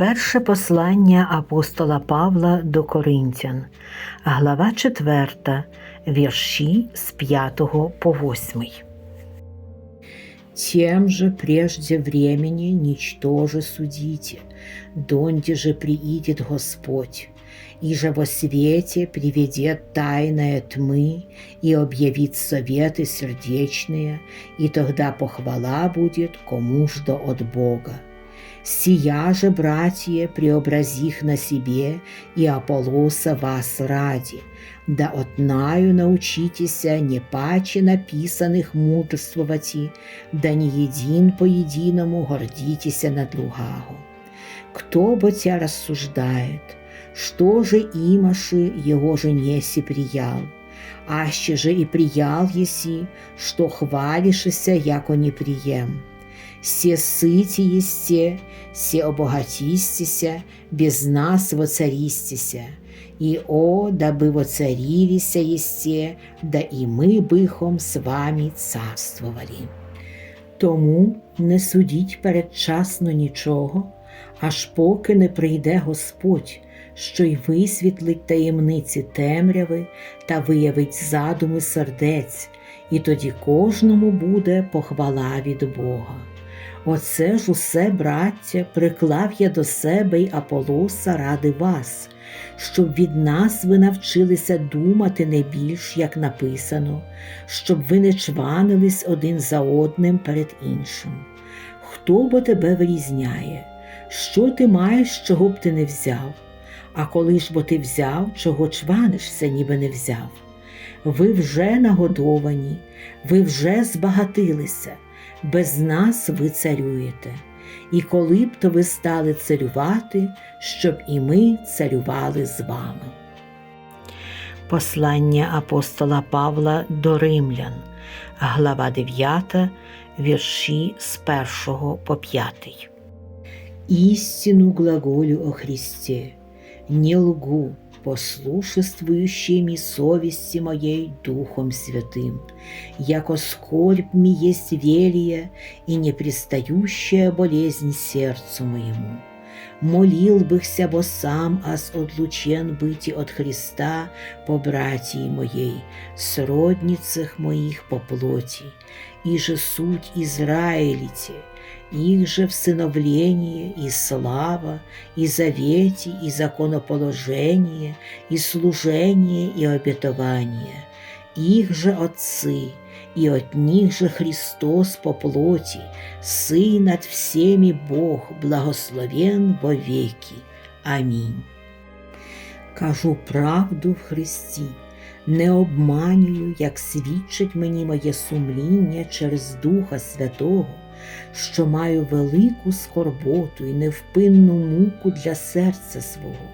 Перше послання апостола Павла до Коринтян, глава 4, вірші з 5 по 8. Тем же прежде времени ничтоже судите, донде же приидет Господь, и же во свете приведет тайное тьмы и объявит советы сердечные, и тогда похвала будет кому ждо от Бога. Сия же, братья, преобразих на себе и Аполлоса вас ради, да отнаю научитеся не паче написанных мудрствовати, да не един по единому гордитеся на другого. Кто бы тебя рассуждает, что же имаши его же неси приял, аще же и приял еси, что хвалишься, яко не прием. Се сыти есте, се обогатистеся, без нас воцаристеся, и о, дабы воцарилися есте, да и мы бихом с вами царствовали. Тому не судіть передчасно нічого, аж поки не прийде Господь, що й висвітлить таємниці темряви та виявить задуми сердець, і тоді кожному буде похвала від Бога. Оце ж усе, браття, приклав я до себе й Аполоса ради вас, щоб від нас ви навчилися думати не більш, як написано, щоб ви не чванились один за одним перед іншим. Хто бо тебе вирізняє? Що ти маєш, чого б ти не взяв? А коли ж бо ти взяв, чого чванишся, ніби не взяв? Ви вже нагодовані, ви вже збагатилися без нас ви царюєте, і коли б то ви стали царювати, щоб і ми царювали з вами. Послання апостола Павла до Римлян, глава 9, вірші з 1 по 5. Истину глаголю о Христе, не лгу, послушествующими совести моей Духом Святым, яко скорбь ми есть велия и непристающая болезнь сердцу моему. Молил быхся бо сам, аз отлучен быти от Христа по братии моей, сродницах моих по плоти, и же суть Израилите, их же всыновление и слава, и завете, и законоположение, и служение, и обетование. Их же отцы, и от них же Христос по плоти, Сын над всеми Бог, благословен во веки. Амінь. Кажу правду в Христі, не обманюю, як свідчить мені моє сумління через Духа Святого, що маю велику скорботу і невпинну муку для серця свого,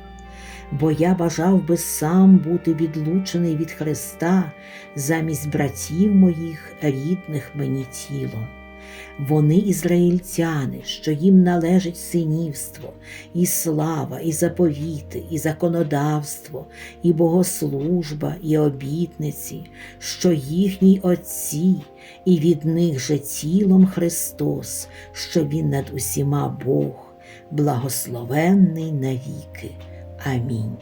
бо я бажав би сам бути відлучений від Христа замість братів моїх, рідних мені тілом. Вони ізраїльтяни, що їм належить синівство, і слава, і заповіти, і законодавство, і богослужба, і обітниці, що їхні отці, і від них же тілом Христос, що Він над усіма Бог, благословенний навіки. Амінь.